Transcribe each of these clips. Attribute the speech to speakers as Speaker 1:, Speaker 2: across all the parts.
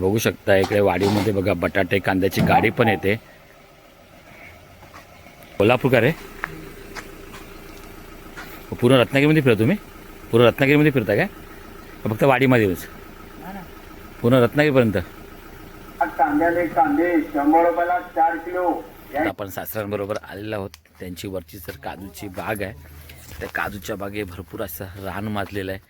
Speaker 1: बघू शकता इकडे वाडीमध्ये बघा बटाटे कांद्याची गाडी पण येते. कोल्हापूर का रे पूर्ण रत्नागिरीमध्ये फिरता तुम्ही? पूर्ण रत्नागिरीमध्ये फिरता काय? फक्त वाडीमध्येच. पूर्ण रत्नागिरीपर्यंत.
Speaker 2: कांद्याले कांदे शंभर रुपयाला चार किलो.
Speaker 1: आपण सासऱ्यांबरोबर आलेलो आहोत. त्यांची वरची जर काजूची बाग आहे. त्या काजूच्या बागे भरपूर असं रान माजलेलं आहे.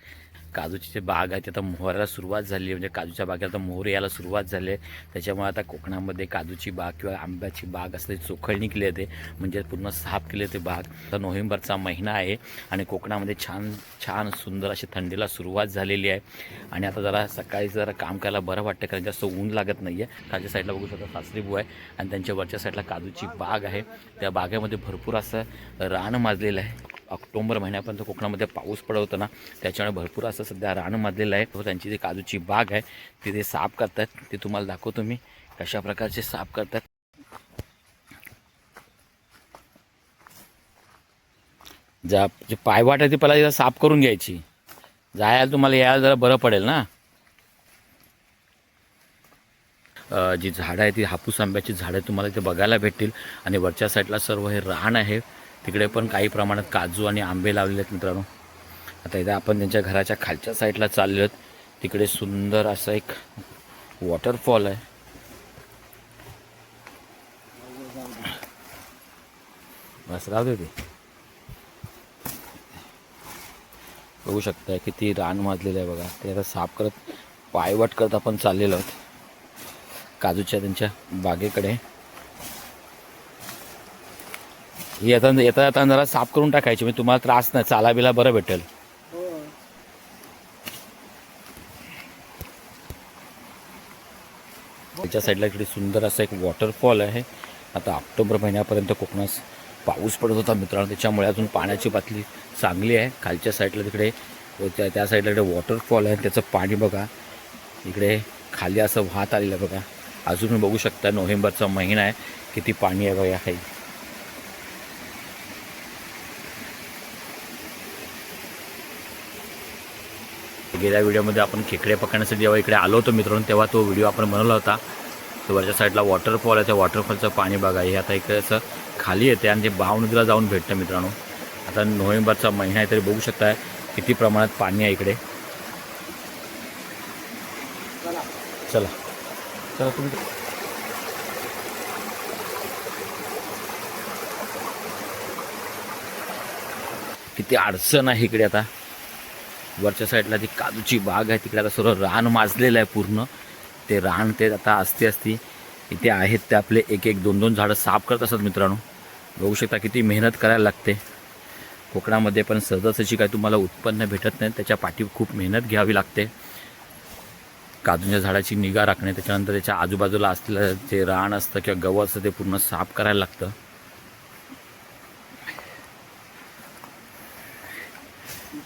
Speaker 1: काजूची जे बाग आहे ते आता मोहरायला सुरुवात झाली आहे. म्हणजे काजूच्या बागेला आता मोहर यायला सुरुवात झाली आहे. त्याच्यामुळे आता कोकणामध्ये काजूची बाग किंवा आंब्याची बाग असली चोखळणी केली जाते म्हणजे पूर्ण साफ केले जाते बाग. आता नोव्हेंबरचा महिना आहे आणि कोकणामध्ये छान छान सुंदर अशी थंडीला सुरुवात झालेली आहे. आणि आता जरा सकाळी जरा काम करायला बरं वाटतं कारण जास्त ऊन लागत नाही आहे खालच्या साईडला बघू शकता सासरीबू आहे. आणि त्यांच्या वरच्या साईडला काजूची बाग आहे. त्या बागेमध्ये भरपूर असं रान माजलेलं आहे. ऑक्टोबर महिन्यापर्यंत कोकणामध्ये पाऊस पडत होता ना त्याच्यामुळे भरपूर असं सध्या रान माजलेलं आहे. व त्यांची जी काजूची बाग आहे ती ते साफ करतात. ते तुम्हाला दाखवतो मी कशा प्रकारचे साफ करतात. ज्या जे पायवाट आहे ती पहिला जरा साफ करून घ्यायची. जायला तुम्हाला यायला जरा बरं पडेल ना. जी झाडं आहे ती हापूस आंब्याची झाडं तुम्हाला इथे बघायला भेटतील. आणि वरच्या साईडला सर्व हे रान आहे. तिकडे पण काही प्रमाणात काजू आणि आंबे लावलेले आहेत मित्रांनो. आता इथं आपण त्यांच्या घराच्या खालच्या साईडला चाललो आहेत तिकडे सुंदर असा एक वॉटरफॉल आहे. बस राहू दे ते. बघू शकता किती रान वाजलेलं आहे बघा. ते आता साफ करत पायवाट करत आपण चाललेलो आहोत. काजूच्या त्यांच्या बागेकडे. ही आता येता येता जरा साफ करून टाकायची म्हणजे तुम्हाला त्रास नाही चाला बिला बरं भेटेल. त्याच्या साईडला इकडे सुंदर असा एक वॉटरफॉल आहे. आता ऑक्टोबर महिन्यापर्यंत कोकणात पाऊस पडत होता मित्रांनो त्याच्यामुळे अजून पाण्याची पातळी चांगली आहे. खालच्या साईडला तिकडे त्या त्या साईडला इकडे वॉटरफॉल आहे. त्याचं पाणी बघा. इकडे खाली असं वाहत आलेलं आहे बघा. अजून बघू शकता नोव्हेंबरचा महिना आहे. किती पाणी आहे बघा काही गेल्या व्हिडिओमध्ये आपण खेकडे पकडण्यासाठी जेव्हा इकडे आलो होतो मित्रांनो तेव्हा तो व्हिडिओ आपण बनवला होता. तो वरच्या साईडला वॉटरफॉल आहे त्या वॉटरफॉलचं पाणी बघा हे आता इकडे असं खाली येते आणि ते भावनदीला जाऊन भेटतं मित्रांनो. आता नोव्हेंबरचा महिना आहे तरी बघू शकता किती प्रमाणात पाणी आहे इकडे. चला. चला तुम्ही. किती अडचण आहे इकडे आता. वरच्या साईडला ती काजूची बाग आहे तिकडे आता सर्व रान माजलेलं आहे पूर्ण. ते रान ते आता असते असती इथे आहेत ते आपले एक एक दोन दोन झाडं साफ करत असतात मित्रांनो. बघू शकता किती मेहनत करायला लागते. कोकणामध्ये पण सहजासहजी काही तुम्हाला उत्पन्न भेटत नाही त्याच्या पाठी खूप मेहनत घ्यावी लागते. काजूच्या झाडाची निगा राखणे त्याच्यानंतर त्याच्या आजूबाजूला असलेलं जे रान असतं किंवा गवत असतं ते पूर्ण साफ करायला लागतं.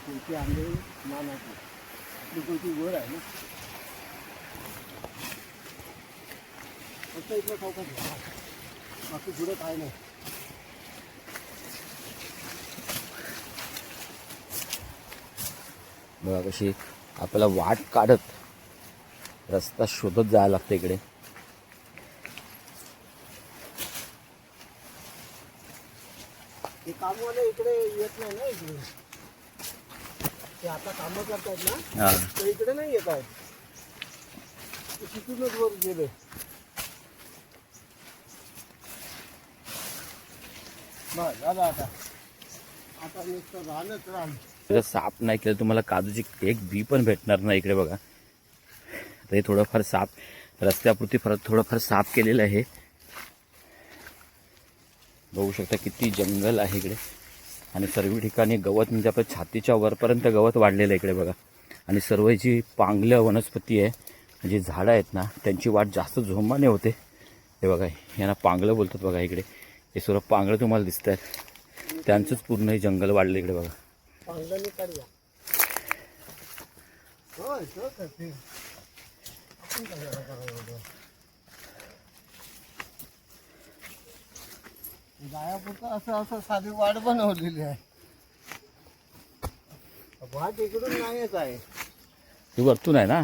Speaker 2: कोणती आंबे मानाची आपली कोणती आहे ना? फक्त इथलं चौकात घ्या. बाकी पुढे काय नाही.
Speaker 1: बघा कशी आपल्याला वाट काढत रस्ता शोधत जायला लागतं इकडे.
Speaker 2: हे कामवाले इकडे येत नाही ना इकडे. ते आता कामं करतायत ना
Speaker 1: हा.
Speaker 2: ते इकडे नाही येत आहेत. ते तिथूनच वर गेले. बस झालं आता. आता नुसतं राहणंच राहणं
Speaker 1: जर साफ नाही केलं तुम्हाला काजूची एक बी पण भेटणार नाही इकडे बघा. आता हे थोडंफार साफ रस्त्यापुरती फरक थोडंफार साफ केलेलं आहे. बघू शकता किती जंगल आहे इकडे. आणि सर्व ठिकाणी गवत म्हणजे आपल्या छातीच्या वरपर्यंत गवत वाढलेलं आहे इकडे बघा. आणि सर्व जी पांगलं वनस्पती आहे जी झाडं आहेत ना त्यांची वाढ जास्त जोमाने होते. हे बघा यांना पांगलं बोलतात बघा इकडे. हे सर्व पांगलं तुम्हाला दिसत आहेत. त्यांचंच पूर्ण हे जंगल वाढलं इकडे बघा.
Speaker 2: चांगल्याने काढूया होय तो करते आपण कशाला करावं गायापुरतं असं असं साधी वाट बनवलेली आहे. वाट इकडून नाहीच आहे.
Speaker 1: ही वरतून आहे ना?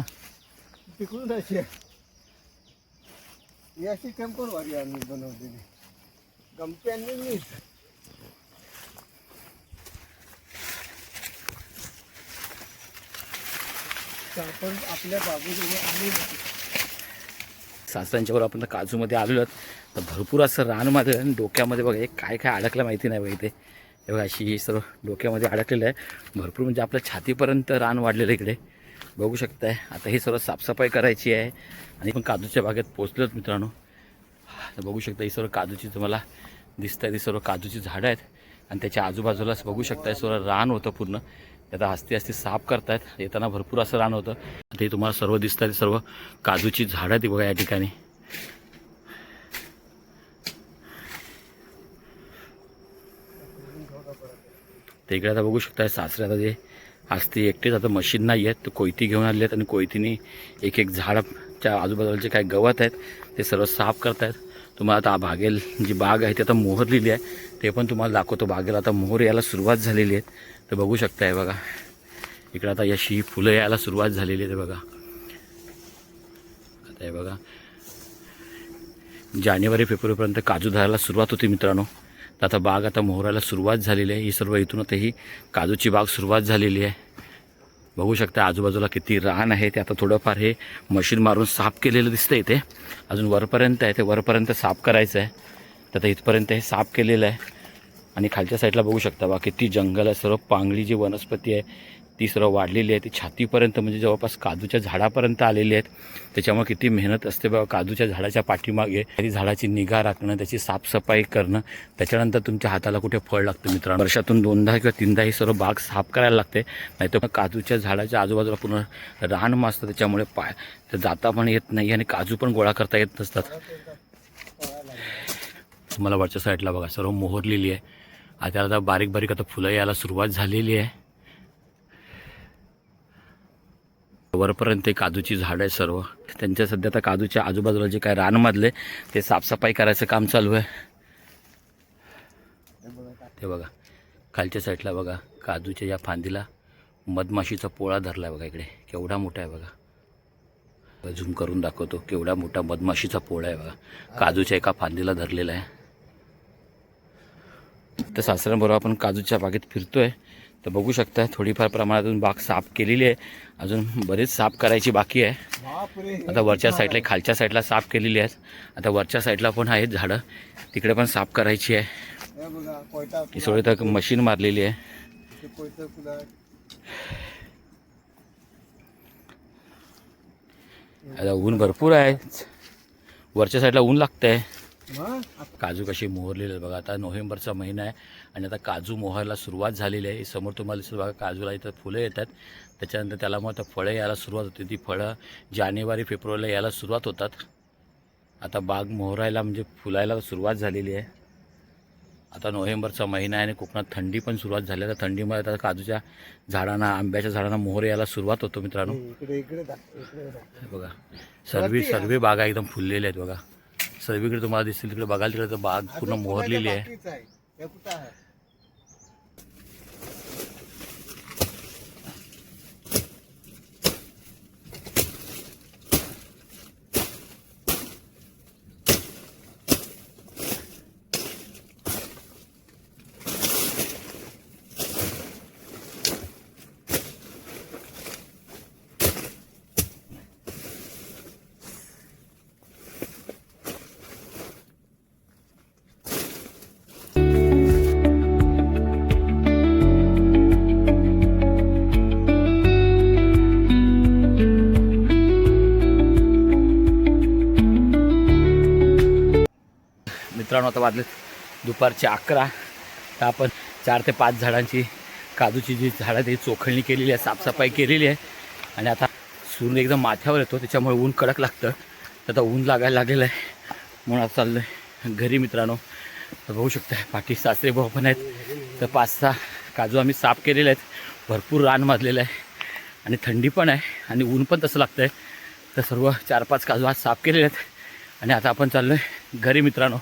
Speaker 2: तिकडून अशी आहे. ही अशी टेम्पोरवारी आम्ही बनवलेली. गमत्यांनी मीच तर आपण आपल्या बाजूने आम्ही
Speaker 1: सासऱ्यांच्यावर आपण काजूमध्ये आलेलो आहोत. तर भरपूर असं रान माझं आणि डोक्यामध्ये बघा एक काय काय अडकलं माहिती नाही बघा इथे. हे बघा अशी ही सर्व डोक्यामध्ये अडकलेलं आहे. भरपूर म्हणजे आपल्या छातीपर्यंत रान वाढलेलं आहे इकडे. बघू शकताय. आता ही सर्व साफसफाई करायची आहे. आणि पण काजूच्या बागेत पोचलोच मित्रांनो. तर बघू शकता ही सर्व काजूची तुम्हाला दिसत आहे ती सर्व काजूची झाडं आहेत. आणि त्याच्या आजूबाजूलाच बघू शकताय सर्व रान होतं पूर्ण. आता हस्ती हस्ती साफ करतायत. येताना भरपूर असं रान होतं. ते तुम्हाला सर्व दिसत सर्व काजूची झाडं ती बघा या ठिकाणी. ते इकडे आता बघू शकताय सासरे आता जे हस्ती एकटेच आता मशीन नाही आहेत तर कोयती घेऊन आले आहेत आणि कोयतीने एक एक झाडाच्या आजूबाजूला जे काही गवत आहेत ते सर्व साफ करतायत. तुम्हाला आता बागेल जी बाग आहे ती आता मोहरलेली आहे ते पण तुम्हाला दाखवतो. बागेला आता मोहर यायला सुरुवात झालेली आहे. तर बघू शकताय बघा. इकडे आता याशी फुलं यायला सुरुवात झालेली आहे बघा. आता हे बघा. जानेवारी फेब्रुवारीपर्यंत काजू धरायला सुरुवात होती मित्रांनो. तर आता बाग आता मोहरायला सुरुवात झालेली आहे. ही सर्व इथून आता ही काजूची बाग सुरुवात झालेली आहे. बघू शकता आजूबाजूला किती रान आहे ते. आता थोडंफार हे मशीन मारून साफ केलेलं दिसतं इथे. अजून वरपर्यंत आहे ते. वरपर्यंत साफ करायचं आहे तर आता इथपर्यंत हे साफ केलेलं आहे. आणि खालच्या साईडला बघू शकता बा किती जंगल आहे सर्व पांगली जी वनस्पती आहे ती सर्व वाढलेली आहे. ती छातीपर्यंत म्हणजे जवळपास काजूच्या झाडापर्यंत आलेली आहेत. त्याच्यामुळे किती मेहनत असते बाबा काजूच्या झाडाच्या पाठीमागे. ती झाडाची निगा राखणं त्याची साफसफाई करणं त्याच्यानंतर तुमच्या हाताला कुठे फळ लागतं मित्रांनो? वर्षातून दोनदा किंवा तीनदा ही सर्व बाग साफ करायला लागते. नाहीतर काजूच्या झाडाच्या आजूबाजूला पूर्ण रान मासतं त्याच्यामुळे पाय जाता पण येत नाही आणि काजू पण गोळा करता येत नसतात. तुम्हाला वरच्या साईडला बघा सर्व मोहरलेली आहे. आता आता बारीक बारीक आता फुलं यायला सुरुवात झालेली आहे. वरपर्यंत काजूची झाडं आहे सर्व. त्यांच्या सध्या आता काजूच्या आजूबाजूला जे काय रानमधले ते साफसफाई करायचं काम चालू आहे. ते बघा खालच्या साईडला बघा काजूच्या या फांदीला मधमाशीचा पोळा धरला आहे बघा इकडे. केवढा मोठा आहे बघा. झूम करून दाखवतो केवढा मोठा मधमाशीचा पोळा आहे बघा. काजूच्या एका फांदीला धरलेला आहे. तर सासऱ्यांबरोबर आपण काजूच्या बागेत फिरतोय. तर बघू शकता थोडीफार प्रमाणातून बाग साफ केलेली आहे. अजून बरेच साफ करायची बाकी आहे. आता वरच्या साईडला खालच्या साईडला साफ केलेली आहेत. आता वरच्या साईडला पण आहेत झाडं. तिकडे पण साफ करायची आहे.
Speaker 2: ही
Speaker 1: सगळी तर मशीन मारलेली आहे. आता ऊन भरपूर आहे. वरच्या साईडला ऊन लागतंय. काजू कशी मोहरलेले बघा. आता नोव्हेंबरचा महिना आहे आणि आता काजू मोहायला सुरुवात झालेली आहे. समोर तुम्हाला दिसेल बघा काजूला इथं फुलं येतात. त्याच्यानंतर त्याला मग आता फळं यायला सुरुवात होते. ती फळं जानेवारी फेब्रुवारीला यायला सुरुवात होतात. आता बाग मोहरायला म्हणजे फुलायला सुरुवात झालेली आहे. आता नोव्हेंबरचा महिना आहे आणि कोकणात थंडी पण सुरुवात झाली आहे. तर थंडीमुळे आता काजूच्या झाडांना आंब्याच्या झाडांना मोहर यायला सुरुवात होतो मित्रांनो. बघा सर्व सर्व बागा एकदम फुललेल्या आहेत बघा. सर्वीकडे तुम्हाला दिसतील तिकडे बघाल तिकडे तर बाग पूर्ण मोहरलेली
Speaker 2: आहे?
Speaker 1: मित्रांनो आता वाजले दुपारचे अकरा. तर आपण चार ते पाच झाडांची काजूची जी झाडं आहे ती चोखळणी केलेली आहे साफसफाई केलेली आहे. आणि आता सूर्य एकदम माथ्यावर येतो त्याच्यामुळे ऊन कडक लागतं. तर आता ऊन लागायला लागलेलं आहे. म्हणून आता चाललं आहे घरी मित्रांनो. तर बघू शकता पाठी सासरे भाऊ पण आहेत. तर पाच सहा काजू आम्ही साफ केलेले आहेत. भरपूर रान माजलेलं आहे. आणि थंडी पण आहे. आणि ऊन पण तसं लागतं आहे तर सर्व चार पाच काजू आज साफ केलेले आहेत. आणि आता आपण चाललो आहे घरी मित्रांनो.